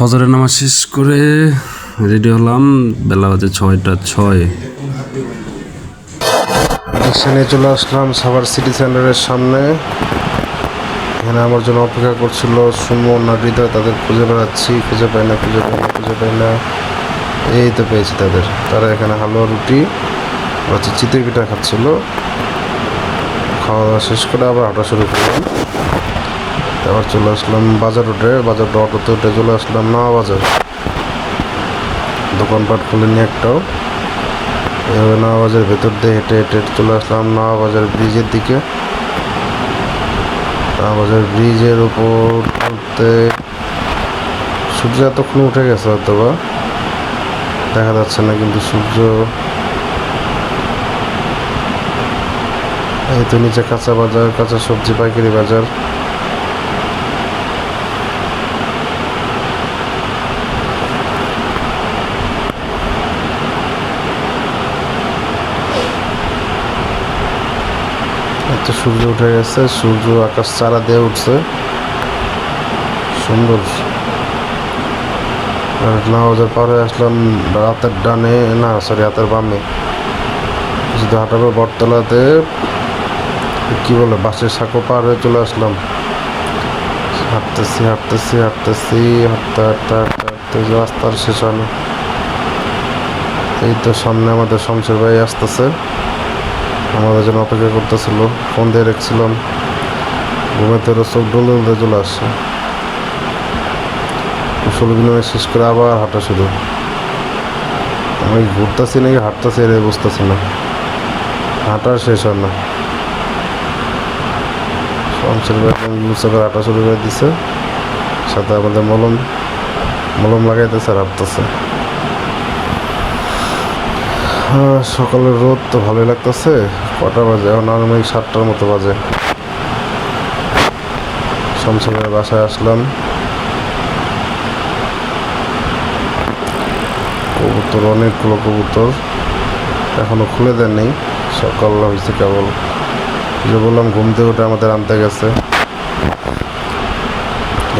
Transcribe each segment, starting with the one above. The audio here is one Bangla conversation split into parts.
ফজরের নামাজ শেষ করে রেডি হলাম। বেলা বাজে ছয়টা ছয়। নিয়ে চলে আসলাম সাভার সিটি সেন্টারের সামনে। এখানে আমার জন্য অপেক্ষা করছিল সুমন আর হৃদয়, তাদের খুঁজে বেড়াচ্ছি। খুঁজে পাই না, খুঁজে পাই না, খুঁজে পাই না। এই তো পেয়েছি তাদের। তারা এখানে হালুয়া রুটি হচ্ছে চিতই পিঠা খাচ্ছিল। খাওয়া দাওয়া শেষ করে আবার হাঁটা শুরু করলাম। আবার চলে আসলাম বাজার রোডে, বাজার অটোতে উঠে চলে আসলাম নাওয়া বাজার। দোকানপাট খুলিনি একটাও। এভাবে নওয়াবাজার ভেতর দিয়ে হেঁটে হেঁটে চলে আসলাম নওয়াবাজার ব্রিজের দিকে। নওয়াবাজার ব্রিজের উপর উঠতে সূর্য এতক্ষণ উঠে গেছে হয়তো বা দেখা যাচ্ছে না কিন্তু সূর্য। এই তো নিচে কাঁচা বাজার, কাঁচা সবজি, পাইকারি বাজার একটা সূর্য উঠে গেছে, সূর্য আকাশ চারা দিয়ে উঠছে। সুন্দর। আর নামাজের পারে আসলাম রাতের ডানে, না সরি রাতের বামে। শুধু পর বটতলাতে, কি বলে বাসের সাঁকো পার হয়ে চলে আসলাম। হাঁটতেছি হাঁটতেছি হাঁটতেছি, হাঁটতে হাঁটতে হাঁটতে হাঁটতে রাস্তার শেষ হয় এই তো সামনে আমাদের শমশের ভাই আসতেছে। আমাদের জন্য অপেক্ষা করতেছিল, ফোন দিয়ে রেখেছিলাম। ঘুমে তোর চোখ ডলে ডলে চলে আসছে। ষোলো কিলোমিটার শেষ করে আবার হাঁটা শুরু। আমি ঘুরতেছি নাকি হাঁটতেছি এর বুঝতেছি না। হাঁটার শেষ হয় না। হাঁটা শুরু করে দিছে। সাথে আমাদের মলম মলম লাগাইতেছে আর হাঁটতেছে। সকালের রোদ তো ভালোই লাগতেছে। কটা বাজে? এখন আনুমানিক সাতটার মতো বাজে। সমসময়ের বাসায় আসলাম। কবুতর, অনেকগুলো কবুতর এখনও খুলে দেন নেই সকাল হয়েছে কেবল। যে বললাম, ঘুম থেকে উঠে আমাদের আনতে গেছে।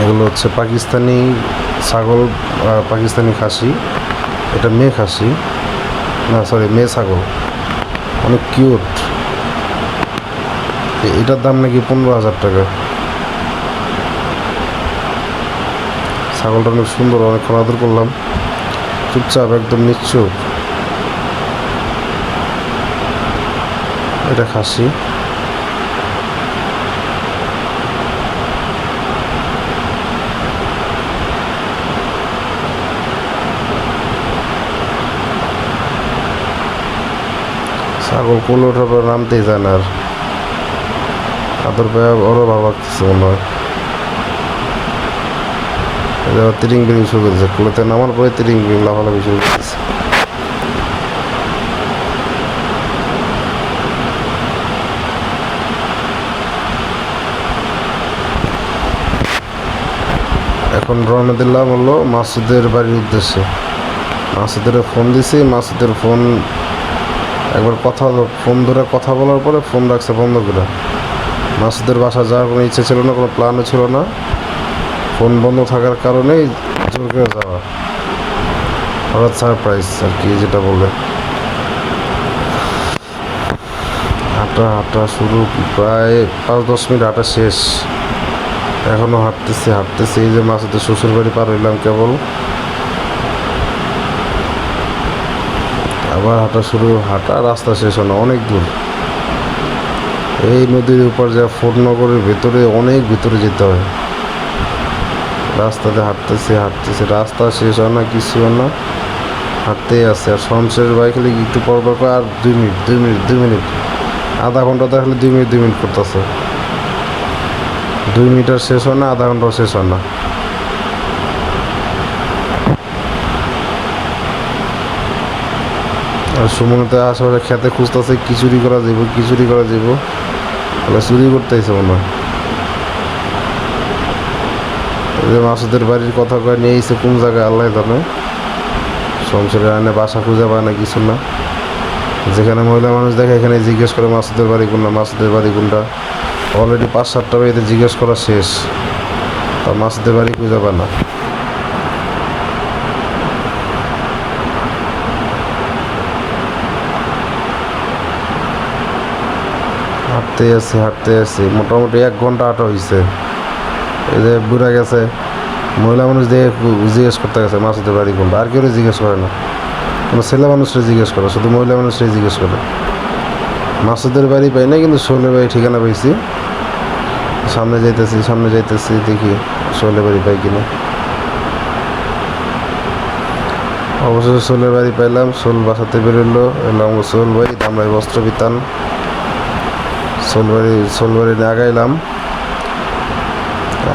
এগুলো হচ্ছে পাকিস্তানি ছাগল পাকিস্তানি খাসি। এটা মেয়ে খাসি। না সরি মেয়ে ছাগল। অনেক কিউট এটার দাম নাকি পনেরো হাজার টাকা। ছাগলটা অনেক সুন্দর অনেক আদর করলাম। চুপচাপ, একদম নিশ্চুপ। এটা খাসি। ছাগল কোলে ওঠার পর নামতেই যায় না আর। আদর পায়ে ভালো লাগতেছে মনে হয়। তিরিং বিরিং শুরু করেছে, কুলেতে নামার পরে তিরিং বিরিং লাফালাফি শুরু করেছে। এখন রওনা দিলাম হলো মাসুদের বাড়ির উদ্দেশ্যে। মাসুদের ফোন দিছি, মাসুদের ফোন একবার কথা ফোন ধরে কথা বলার পরে ফোন রাখছে বন্ধ করে। মাসুদের বাসা যাওয়ার কোনো ইচ্ছে ছিল না, কোনো প্ল্যানও ছিল না। ফোন বন্ধ থাকার কারণেই জোর করে যাওয়া। হঠাৎ সারপ্রাইজ আর কি যেটা বললে হাঁটা হাঁটা শুরু প্রায় পাঁচ দশ মিনিট হাঁটা শেষ। এখনও হাঁটতেছি হাঁটতেছি। এই যে মাসুদের শ্বশুর বাড়ি পার হইলাম কেবল। আবার হাঁটা শুরু, হাঁটা রাস্তা শেষ না অনেক দূর। এই নদীর উপর যা ফোরনগরের ভেতরে, অনেক ভিতরে যেতে হয়। রাস্তাতে হাঁটতেছি হাঁটতেছি। রাস্তা শেষ হয় না, কিছু না। হাঁটতেই আছে। আর শমশের বাইক খালি একটু পর পর আর দুই মিনিট দুই মিনিট দুই মিনিট? আধা ঘণ্টা দেখলে দুই মিনিট দুই মিনিট করতেছে। দুই মিটার শেষ হয় না, আধা ঘন্টাও শেষ হয় না। সুমনতে আশেপাশে খেতে খুঁজতেছে চুরি করা যাইব কি চুরি করা যাইব। তাহলে চুরি করতে করতেছে মনে হয়। মাসুদের বাড়ির কথা কয় নিয়ে এসে কোন জায়গায়, আল্লাহ জানে। সংসারে আনে বাসা খুঁজে পায় না, কিছু না। যেখানে মহিলা মানুষ দেখে, এখানে জিজ্ঞেস করে মাসুদের বাড়ি কোনটা, মাসুদের বাড়ি কোনটা। অলরেডি পাঁচ সাতটা বাড়িতে জিজ্ঞেস করা শেষ। তা মাসুদের বাড়ি খুঁজে পায় না। হাঁটতে আছি হাঁটতে আছি। মোটামুটি এক ঘণ্টা হাঁটা হয়েছে এই যে বুড়া গেছে, মহিলা মানুষ দিয়ে জিজ্ঞেস করতে গেছে মাসুদের বাড়ি কোনটা? আর কেউ জিজ্ঞেস করে না। কোনো ছেলে মানুষরা জিজ্ঞেস করে, শুধু মহিলা মানুষরাই জিজ্ঞেস করে। মাসুদের বাড়ি পাই না কিন্তু শোলের বাড়ি ঠিকানা পাইছি। সামনে যাইতেছি সামনে যাইতেছি, দেখি শোলের বাড়ি পাই কিনা। অবশেষে সোলের বাড়ি পাইলাম, শোল বাসাতে বেরোলো, এলাম সোল বাড়ি দামরাই বস্ত্র বিতান। সোল বাড়ি সোল বাড়ি আগাইলাম।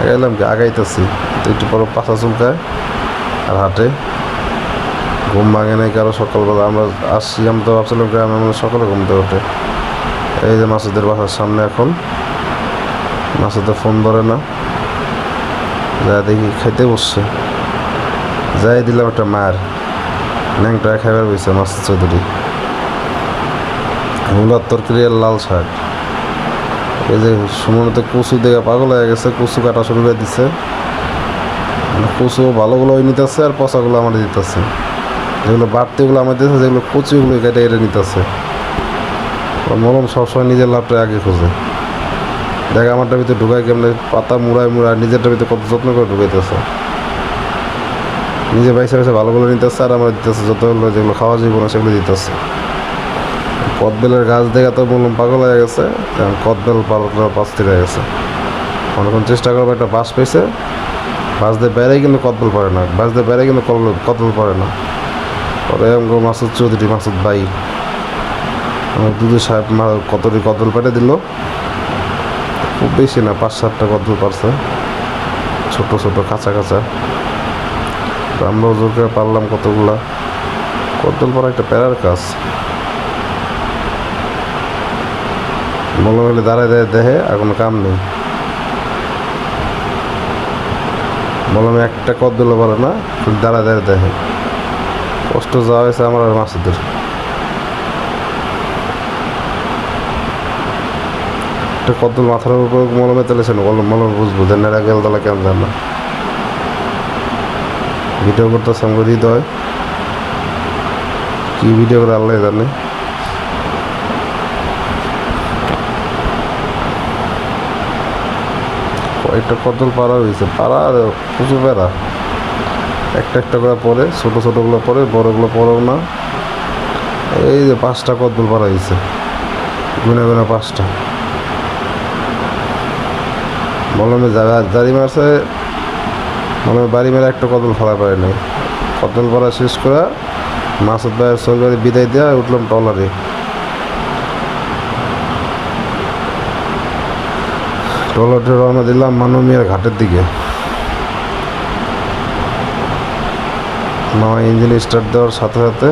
আগাইলাম কি? আগাইতেছি। একটু পর পাশা চুলকায় আর হাটে। ঘুম ভাঙে নাই কারও সকালবেলা। আমরা আসছি আমরা তো ভাবছিলাম গ্রামে আমাদের সকালে ঘুমতে ওঠে। এই যে মাসুদের বাসার সামনে এখন। মাসুদের ফোন ধরে না। যা দেখি খাইতে বসছে। যাই দিলাম একটা মার ন্যাংটা খাইবার বইছে মাছ চৌধুরী। মূলার তরকারি লাল শাক। এই যে সুমনতে কচু দেখে পাগল হয়ে গেছে, কচু কাটা শুরু করে দিছে। মানে কচু ভালোগুলো নিতেছে আর পচাগুলো আমার দিতেছে। যেগুলো বাড়তিগুলো আমার দিতেছে, যেগুলো কচুগুলো কেটে কেটে নিতেছে। মলম সবসময় নিজের লাভটা আগে খোঁজে। দেখ আমারটা ভিতরে ঢুকাই কেমন পাতা মুড়ায় মুড়ায় নিজেরটা ভিতরে কত যত্ন করে ঢুকাইতেছে। নিজে পয়সা পয়সা ভালোগুলো নিতেছে আর আমার দিতেছে যতগুলো যেগুলো খাওয়া যাইব না সেগুলো দিতেছে। কদবেলের গাছ দেখা তো বললাম পাগল হয়ে গেছে। কদবেল পাশ থেকে গেছে। অনেকক্ষণ চেষ্টা করব একটা বাস পেয়েছে। বাস দিয়ে বেড়াই কিন্তু কদবেল পড়ে না। বাস দিয়ে বেড়াই কিন্তু কদবেল কদবেল পড়ে না। পরে আমগো মাসুদ চৌধুরী, মাসুদ ভাই, আমার দুধু সাহেব কতটি কদবেল পেটে দিল। খুব বেশি না, পাঁচ সাতটা কদবেল পারছে। ছোট ছোট, কাঁচা কাঁচা। তো আমরাও জোর করে পারলাম কতগুলা। কদল পর একটা প্যারার কাজ। মনে হলে দাঁড়ায় দাঁড়ায় দেখে আর কোনো কাম নেই। বললাম একটা কদল পারে না দাঁড়ায় দাঁড়ায় দেখে কষ্ট যাওয়া হয়েছে আমার আর মাসুদের। একটা কদল মাথার উপর মলমে তেলেছে না মলম বুঝব যে নেড়া গেল তাহলে কেমন জান না। ভিডিও করতেছে আমাকে হৃদয় কি ভিডিও করে আল্লাহ জানে। কয়েকটা কদল পাড়া হয়েছে। পাড়া আর প্রচুর পেড়া একটা একটা করে পরে, ছোটো ছোটোগুলো পরে বড়গুলো পরেও না। এই যে পাঁচটা কদল পাড়া হয়েছে। গুনে গুনে পাঁচটা। মলমে জারি মারছে বললাম বাড়ি মেরে একটা কদল ফেলা পারে নাই। কদল পড়া শেষ করে মাছের ভাইয়ের সরকারি বিদায় দেওয়া উঠলাম টলারে টলারটা রওনা দিলাম মানমিয়ার ঘাটের দিকে। মামা ইঞ্জিন স্টার্ট দেওয়ার সাথে সাথে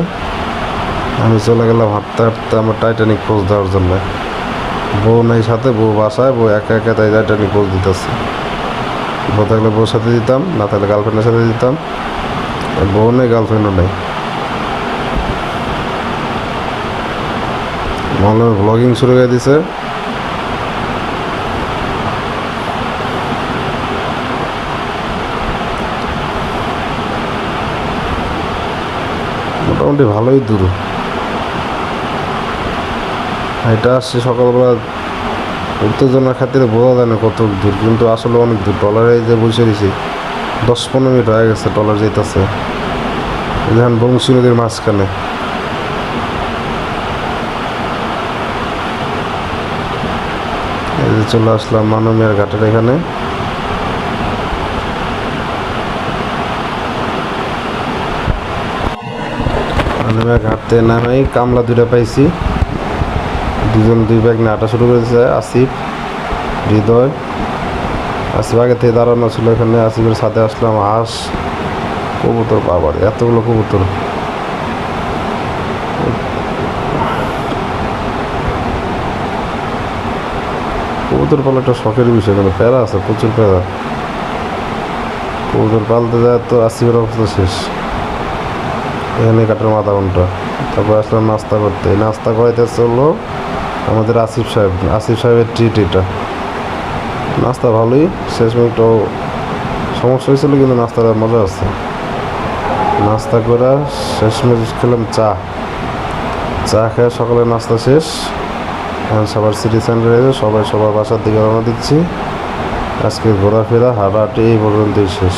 আমি চলে গেলাম হাঁটতে হাঁটতে আমার টাইটানিক পোজ দেওয়ার জন্য। বউ নেই সাথে, বউ বাসায়, বউ একা একা তাই টাইটানিক পোজ দিতেছে। বউ থাকলে বউর সাথে দিতাম, না থাকলে গার্লফ্রেন্ডের সাথে দিতাম। বউ নেই গার্লফ্রেন্ডও নেই। মহলে ব্লগিং শুরু করে দিছে। মোটামুটি ভালোই দূর। এটা আসছে সকালবেলা, উত্তেজনার খাতিরে বোঝা যায় না কত দূর, কিন্তু আসলে অনেক দূর। টলারে যে বসে রয়েছি দশ পনেরো মিনিট হয়ে গেছে টলার যেতেছে দেখেন বংশী নদীর মাঝখানে। চলে আসলাম মানমিয়ার ঘাটের এখানে। মানমিয়া ঘাট থেকে নামেই কামলা দুইটা পাইছি। দুজন দুই ব্যাগ নিয়ে হাঁটা শুরু করেছে, আসিফ, হৃদয়। আসিফ আগে থেকে দাঁড়ানো ছিল এখানে, আসিফের সাথে আসলাম, হাঁস, কবুতর, বাবার, এতগুলো কবুতর। কবুতর পালা একটা শখের বিষয় কিন্তু প্যারা আছে? প্রচুর প্যারা। কবুতর পালতে যায় তো আসিফের অবস্থা শেষ। এখানে কাটার মাথা ঘণ্টা তারপর আসলাম নাস্তা করতে। নাস্তা করাইতে চলল আমাদের আসিফ সাহেব। আসিফ সাহেবের ট্রিট এটা নাস্তা ভালোই শেষ একটু সমস্যা হয়েছিল কিন্তু নাস্তাটা মজা আছে। নাস্তা করে শেষ মেশ খেলাম চা। চা খেয়ে সকালে নাস্তা শেষ। এখন সবার সিটি সেন্টারে সবাই সবার বাসার দিকে রওনা দিচ্ছি। আজকে ঘোরাফেরা, হাঁটাহাঁটি এই পর্যন্তই শেষ।